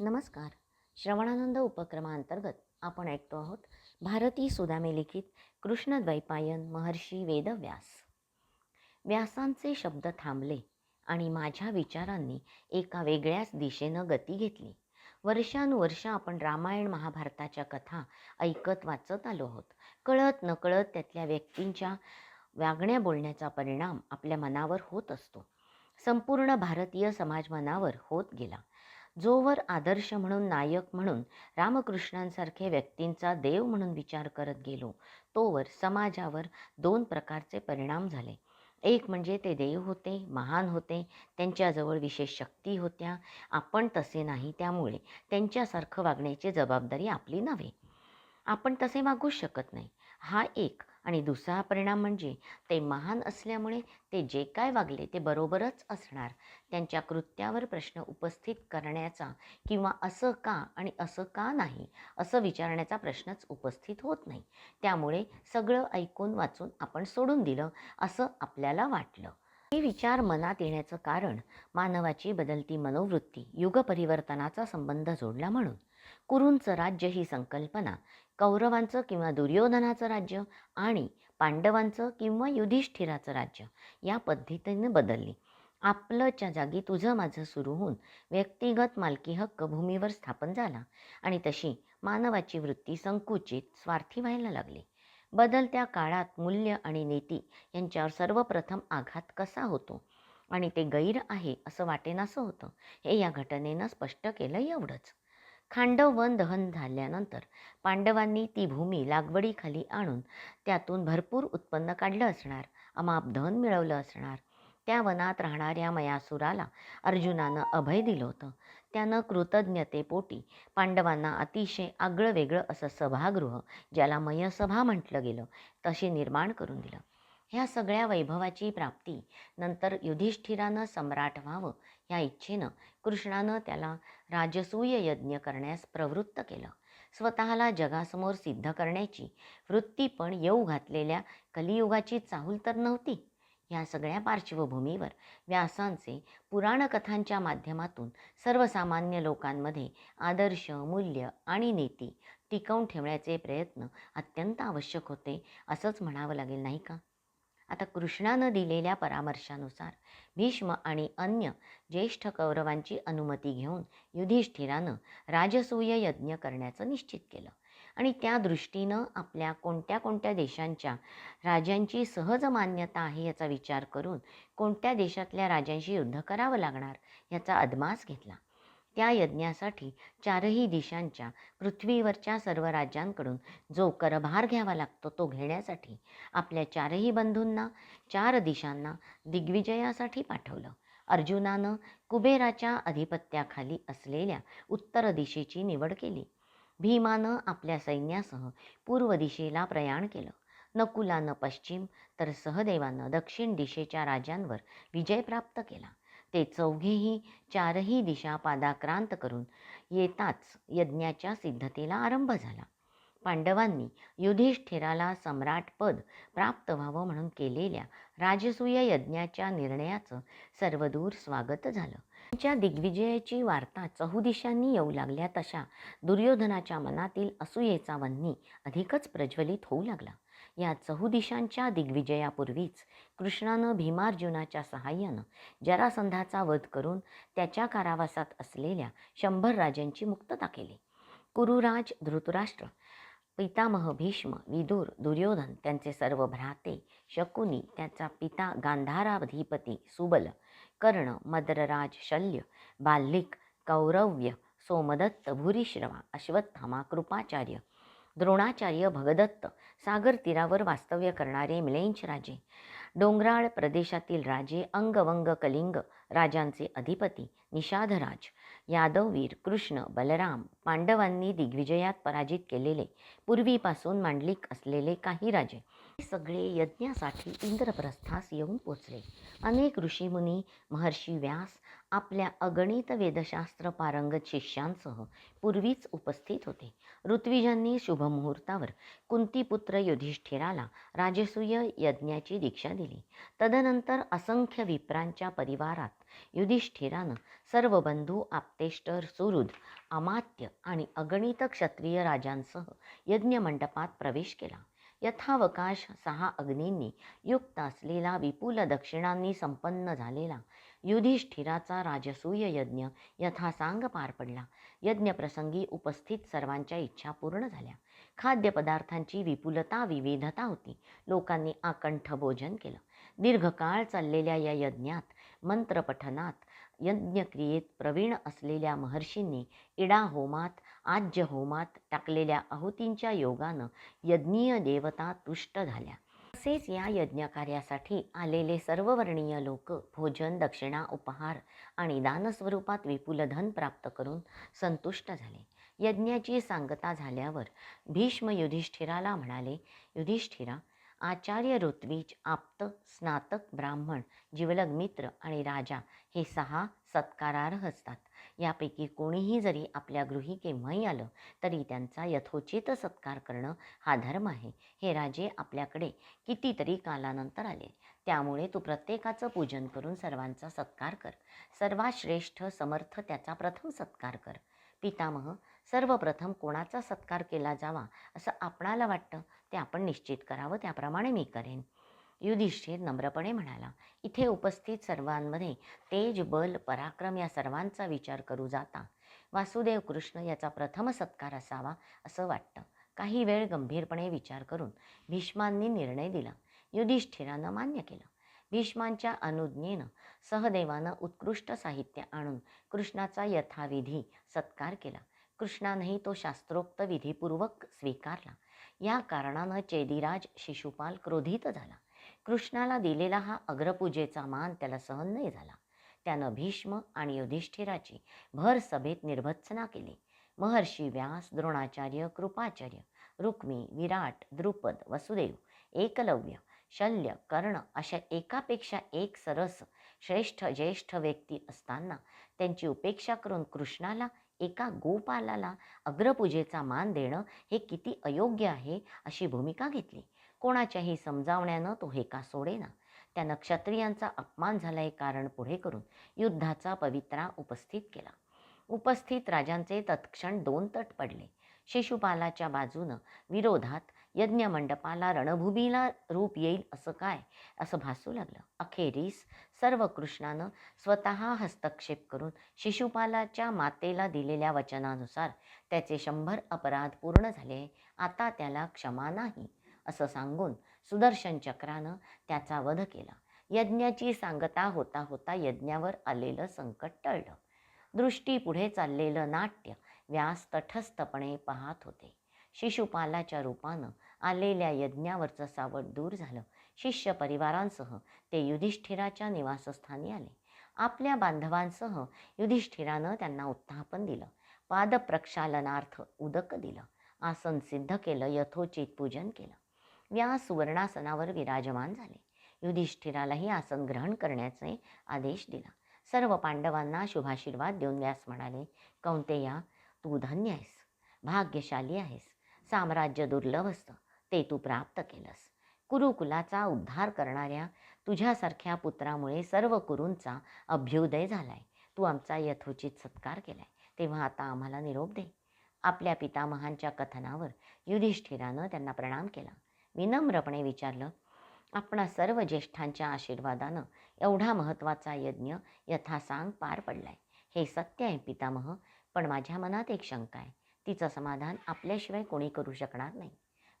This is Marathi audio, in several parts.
नमस्कार. श्रवणानंद उपक्रमांतर्गत आपण ऐकतो आहोत भारती सुदामे लिखित कृष्णद्वैपायन महर्षी वेदव्यास. व्यासांचे शब्द थांबले आणि माझ्या विचारांनी एका वेगळ्याच दिशेनं गती घेतली. वर्षानुवर्ष आपण रामायण महाभारताच्या कथा ऐकत वाचत आलो आहोत. कळत नकळत त्यातल्या व्यक्तींच्या वागण्या बोलण्याचा परिणाम आपल्या मनावर होत असतो. संपूर्ण भारतीय समाज मनावर होत गेला. जोवर आदर्श म्हणून नायक म्हणून रामकृष्णांसारखे व्यक्तींचा देव म्हणून विचार करत गेलो तोवर समाजावर दोन प्रकारचे परिणाम झाले. एक म्हणजे ते देव होते महान होते त्यांच्याजवळ विशेष शक्ती होत्या आपण तसे नाही त्यामुळे त्यांच्यासारखं वागण्याची जबाबदारी आपली नव्हे. आपण तसे वागूच शकत नाही. हा एक आणि दुसरा परिणाम म्हणजे ते महान असल्यामुळे ते जे काय वागले ते बरोबरच असणार. त्यांच्या कृत्यावर प्रश्न उपस्थित करण्याचा किंवा असं का आणि असं का नाही असं विचारण्याचा प्रश्नच उपस्थित होत नाही. त्यामुळे सगळं ऐकून वाचून आपण सोडून दिलं असं आपल्याला वाटलं. हे विचार मनात येण्याचं कारण मानवाची बदलती मनोवृत्ती युगपरिवर्तनाचा संबंध जोडला म्हणून. कुरूंचं राज्य ही संकल्पना कौरवांचं किंवा दुर्योधनाचं राज्य आणि पांडवांचं किंवा युधिष्ठिराचं राज्य या पद्धतीने बदलली. आपलंच्या जागी तुझं माझं सुरू होऊन व्यक्तिगत मालकी हक्क भूमीवर स्थापन झाला आणि तशी मानवाची वृत्ती संकुचित स्वार्थी व्हायला लागली. बदलत्या काळात मूल्य आणि नीती यांच्यावर सर्वप्रथम आघात कसा होतो आणि ते गैर आहे असं वाटेनासं होतं हे या घटनेनं स्पष्ट केलं एवढंच. खांडव वन दहन झाल्यानंतर पांडवांनी ती भूमी लागवडीखाली आणून त्यातून भरपूर उत्पन्न काढलं असणार अमाप धन मिळवलं असणार. त्या वनात राहणाऱ्या मयासुराला अर्जुनानं अभय दिलं होतं. त्यानं कृतज्ञतेपोटी पांडवांना अतिशय आगळं वेगळं असं सभागृह ज्याला मयसभा म्हटलं गेलं तसे निर्माण करून दिलं. ह्या सगळ्या वैभवाची प्राप्ती. नंतर युधिष्ठिरानं सम्राट व्हावं ह्या इच्छेनं कृष्णानं त्याला राजसूय यज्ञ करण्यास प्रवृत्त केलं. स्वतःला जगासमोर सिद्ध करण्याची वृत्ती पण येऊ घातलेल्या कलियुगाची चाहूल तर नव्हती. ह्या सगळ्या पार्श्वभूमीवर व्यासांचे पुराणकथांच्या माध्यमातून सर्वसामान्य लोकांमध्ये आदर्श मूल्य आणि नीती टिकवून ठेवण्याचे प्रयत्न अत्यंत आवश्यक होते असंच म्हणावं लागेल नाही का? आता कृष्णानं दिलेल्या परामर्शानुसार भीष्म आणि अन्य ज्येष्ठ कौरवांची अनुमती घेऊन युधिष्ठिरानं राजसूय यज्ञ करण्याचं निश्चित केलं. आणि त्या दृष्टीनं आपल्या कोणत्या कोणत्या देशांच्या राजांची सहज मान्यता आहे याचा विचार करून कोणत्या देशातल्या राजांशी युद्ध करावं लागणार याचा अदमास घेतला. त्या यज्ञासाठी चारही दिशांच्या पृथ्वीवरच्या सर्व राज्यांकडून जो करभार घ्यावा लागतो तो घेण्यासाठी आपल्या चारही बंधूंना चार दिशांना दिग्विजयासाठी पाठवलं. अर्जुनानं कुबेराच्या अधिपत्याखाली असलेल्या उत्तर दिशेची निवड केली. भीमानं आपल्या सैन्यासह पूर्व दिशेला प्रयाण केलं. नकुलानं पश्चिम तर सहदेवानं दक्षिण दिशेच्या राजांवर विजय प्राप्त केला. ते चौघेही चारही दिशा पादाक्रांत करून येताच यज्ञाच्या सिद्धतेला आरंभ झाला. पांडवांनी युधिष्ठिराला सम्राटपद प्राप्त व्हावं म्हणून केलेल्या राजसूय यज्ञाच्या निर्णयाचं सर्वदूर स्वागत झालं. त्यांच्या दिग्विजयाची वार्ता चहुदिशांनी येऊ लागल्या तशा दुर्योधनाच्या मनातील असूयेचा वन्नी अधिकच प्रज्वलित होऊ लागला. या चहुदिशांच्या दिग्विजयापूर्वीच कृष्णानं भीमार्जुनाच्या सहाय्यानं जरासंधाचा वध करून त्याच्या कारावासात असलेल्या शंभर राजांची मुक्तता केली. कुरुराज धृतराष्ट्र पितामह भीष्म विदुर दुर्योधन त्यांचे सर्व भ्राते शकुनी त्याचा पिता गांधाराधिपती सुबल कर्ण मदरराज शल्य बाल्लिक कौरव्य सोमदत्त भूरिश्रवा अश्वत्थामा कृपाचार्य द्रोणाचार्य भगदत्त सागर तीरावर वास्तव्य करणारे मिलेंच राजे. डोंगराळ प्रदेशातील राजे अंगवंग कलिंग राजांचे अधिपती निषाधराज यादववीर कृष्ण बलराम पांडवांनी दिग्विजयात पराजित केलेले पूर्वीपासून मांडलिक असलेले काही राजे. सगळे यज्ञासाठी इंद्रप्रस्थास येऊन पोचले. अनेक ऋषीमुनी महर्षी व्यास आपल्या अगणित वेदशास्त्र पारंगत शिष्यांसह पूर्वीच उपस्थित होते. ऋत्विजांनी शुभमुहूर्तावर कुंतीपुत्र युधिष्ठिराला राजसूय यज्ञाची दीक्षा दिली. तदनंतर असंख्य विप्रांच्या परिवारात युधिष्ठिरानं सर्व बंधू आप्तेष्टर सुहृद अमात्य आणि अगणित क्षत्रिय राजांसह यज्ञमंडपात प्रवेश केला. यथावकाश सहा अग्नींनी युक्त असलेला विपुल दक्षिणांनी संपन्न झालेला युधिष्ठिराचा राजसूय यज्ञ यथासांग पार पडला. यज्ञप्रसंगी उपस्थित सर्वांच्या इच्छा पूर्ण झाल्या. खाद्यपदार्थांची विपुलता विविधता होती. लोकांनी आकंठ भोजन केलं. दीर्घकाळ चाललेल्या या यज्ञात मंत्रपठनात यज्ञक्रियेत प्रवीण असलेल्या महर्षींनी इडा होमात आज्य होमात टाकलेल्या आहुतींच्या योगानं यज्ञीय देवता तुष्ट झाल्या. तसेच या यज्ञकार्यासाठी आलेले सर्ववर्णीय लोक भोजन दक्षिणा उपहार आणि दानस्वरूपात विपुल धन प्राप्त करून संतुष्ट झाले. यज्ञाची सांगता झाल्यावर भीष्म युधिष्ठिराला म्हणाले युधिष्ठिरा आचार्य ऋत्विज आप्त स्नातक ब्राह्मण जिवलग मित्र आणि राजा हे सहा सत्कारार्ह असतात. यापैकी कोणीही जरी आपल्या गृही केव्हाही आलं तरी त्यांचा यथोचित सत्कार करणं हा धर्म आहे. हे राजे आपल्याकडे कितीतरी कालानंतर आले. त्यामुळे तू प्रत्येकाचं पूजन करून सर्वांचा सत्कार कर. सर्वात श्रेष्ठ समर्थ त्याचा प्रथम सत्कार कर. पितामह सर्वप्रथम कोणाचा सत्कार केला जावा असं आपणाला वाटतं ते आपण निश्चित करावं त्याप्रमाणे मी करेन. युधिष्ठिर नम्रपणे म्हणाला इथे उपस्थित सर्वांमध्ये तेज बल पराक्रम या सर्वांचा विचार करू जाता. वासुदेव कृष्ण याचा प्रथम सत्कार असावा असं वाटतं. काही वेळ गंभीरपणे विचार करून भीष्मांनी निर्णय दिला. युधिष्ठिरानं मान्य केलं. भीष्मांच्या अनुज्ञेनं सहदेवानं उत्कृष्ट साहित्य आणून कृष्णाचा यथाविधी सत्कार केला. कृष्णानेही तो शास्त्रोक्त विधीपूर्वक स्वीकारला. या कारणानं चेदिराज शिशुपाल क्रोधित झाला. कृष्णाला दिलेला हा अग्रपूजेचा मान त्याला सहन नाही झाला. त्यानं भीष्म आणि युधिष्ठिराची भर सभेत निर्भत्सना केली. महर्षी व्यास द्रोणाचार्य कृपाचार्य रुक्मी विराट द्रुपद वसुदेव एकलव्य शल्य कर्ण अशा एकापेक्षा एक सरस श्रेष्ठ ज्येष्ठ व्यक्ती असताना त्यांची उपेक्षा करून कृष्णाला एका गोपालाला अग्रपूजेचा मान देणं हे किती अयोग्य आहे अशी भूमिका घेतली. कोणाच्याही समजावण्यानं तो हे का सोडेना. त्यानं क्षत्रियांचा अपमान झाला हे कारण पुढे करून युद्धाचा पवित्रा उपस्थित केला. उपस्थित राजांचे तत्क्षण दोन तट पडले. शिशुपालाच्या बाजूनं विरोधात यज्ञमंडपाला रणभूमीला रूप येईल असं काय? असं भासू लागलं. अखेरीस सर्व कृष्णानं स्वतः हस्तक्षेप करून शिशुपालाच्या मातेला दिलेल्या वचनानुसार त्याचे शंभर अपराध पूर्ण झाले. आता त्याला क्षमा नाही असं सांगून सुदर्शन चक्रानं त्याचा वध केला. यज्ञाची सांगता होता होता यज्ञावर आलेलं संकट टळलं. दृष्टी पुढे चाललेलं नाट्य व्यास तटस्थपणे पाहत होते. शिशुपालाच्या रूपानं आलेल्या यज्ञावरचं सावट दूर झालं. शिष्य परिवारांसह ते युधिष्ठिराच्या निवासस्थानी आले. आपल्या बांधवांसह युधिष्ठिरानं त्यांना उत्थापन दिलं. पादप्रक्षालनार्थ उदक दिलं. आसन सिद्ध केलं. यथोचित पूजन केलं. व्यास सुवर्णासनावर विराजमान झाले. युधिष्ठिरालाही आसन ग्रहण करण्याचे आदेश दिला. सर्व पांडवांना शुभाशीर्वाद देऊन व्यास म्हणाले कौंतेया तू धन्य आहेस. भाग्यशाली आहेस. साम्राज्य दुर्लभ असतं. ते तू प्राप्त केलंस. कुरुकुलाचा उद्धार करणाऱ्या तुझ्यासारख्या पुत्रामुळे सर्व कुरूंचा अभ्युदय झालाय. तू आमचा यथोचित सत्कार केलाय. तेव्हा आता आम्हाला निरोप दे. आपल्या पितामहांच्या कथनावर युधिष्ठिरानं त्यांना प्रणाम केला. विनम्रपणे विचारलं आपणा सर्व ज्येष्ठांच्या आशीर्वादानं एवढा महत्त्वाचा यज्ञ यथासांग पार पडलाय. हे सत्य आहे पितामह पण माझ्या मनात एक शंका आहे. तिचं समाधान आपल्याशिवाय कोणी करू शकणार नाही.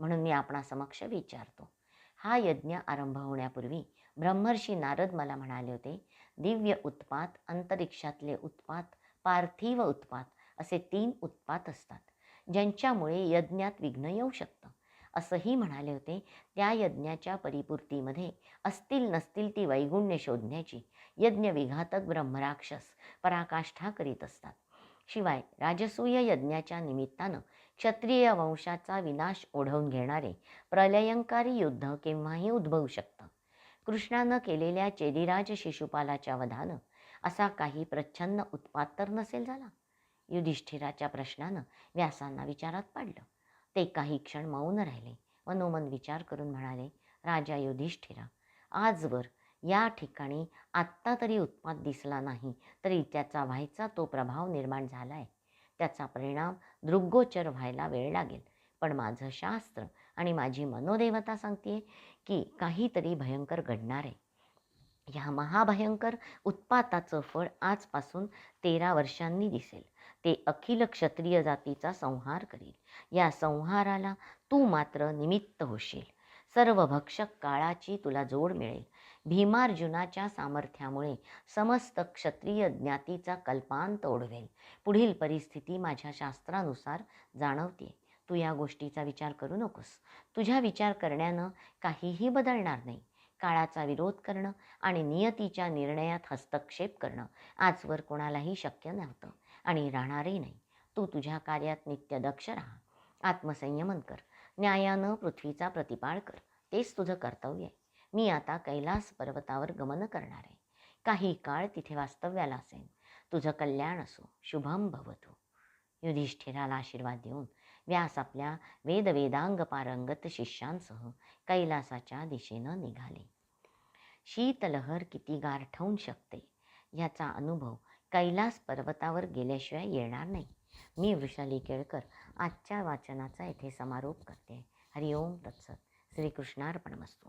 म्हणून मी आपणासमक्ष विचारतो. हा यज्ञ आरंभ होण्यापूर्वी ब्रह्मर्षी नारद मला म्हणाले होते दिव्य उत्पात अंतरिक्षातले उत्पात पार्थिव उत्पात असे तीन उत्पात असतात ज्यांच्यामुळे यज्ञात विघ्न येऊ शकतं. असंही म्हणाले होते. त्या यज्ञाच्या परिपूर्तीमध्ये असतील नसतील ती वैगुण्य शोधण्याची यज्ञ विघातक ब्रह्मराक्षस पराकाष्ठा करीत असतात. शिवाय राजसूय यज्ञाच्या निमित्तानं क्षत्रिय वंशाचा विनाश ओढवून घेणारे प्रलयंकारी युद्ध केव्हाही उद्भवू शकतं. कृष्णानं केलेल्या चेदिराज शिशुपालाच्या वधानं असा काही प्रच्छन्न उत्पात तर नसेल झाला. युधिष्ठिराच्या प्रश्नानं व्यासांना विचारात पाडलं. ते काही क्षण मौन राहिले. मनोमन विचार करून म्हणाले राजा युधिष्ठिरा आजवर या ठिकाणी आत्ता तरी उत्पात दिसला नाही तरी त्याचा व्हायचा तो प्रभाव निर्माण झाला आहे त्याचा परिणाम दृग्गोचर व्हायला वेळ लागेल. पण माझं शास्त्र आणि माझी मनोदेवता सांगते की काहीतरी भयंकर घडणार आहे. ह्या महाभयंकर उत्पाताचं फळ आजपासून तेरा वर्षांनी दिसेल. ते अखिल क्षत्रिय जातीचा संहार करील. या संहाराला तू मात्र निमित्त होशील. सर्व भक्षक काळाची तुला जोड मिळेल. भीमार्जुनाच्या सामर्थ्यामुळे समस्त क्षत्रिय ज्ञातीचा कल्पांत ओढवेल पुढील परिस्थिती माझ्या शास्त्रानुसार जाणवते तू या गोष्टीचा विचार करू नकोस. तुझ्या विचार करण्यानं काहीही बदलणार नाही. काळाचा विरोध करणं आणि नियतीच्या निर्णयात हस्तक्षेप करणं आजवर कोणालाही शक्य नव्हतं आणि राहणारही नाही. तू तुझ्या कार्यात नित्य दक्ष राहा. आत्मसंयमन कर. न्यायानं पृथ्वीचा प्रतिपाळ कर. तेच तुझं कर्तव्य आहे. मी आता कैलास पर्वतावर गमन करणार आहे. काही काळ तिथे वास्तव्याला असेल तुझं कल्याण असो शुभम भवतो. युधिष्ठिराला आशीर्वाद देऊन व्यास आपल्या वेदवेदांग पारंगत शिष्यांसह कैलासाच्या दिशेनं निघाले. शीतलहर किती गारठवून शकते याचा अनुभव कैलास पर्वतावर गेल्याशिवाय येणार नाही. मी वृषाली केळकर आजच्या वाचनाचा येथे समारोप करते. हरिओम तत्सत. श्रीकृष्णार्पणमस्तू.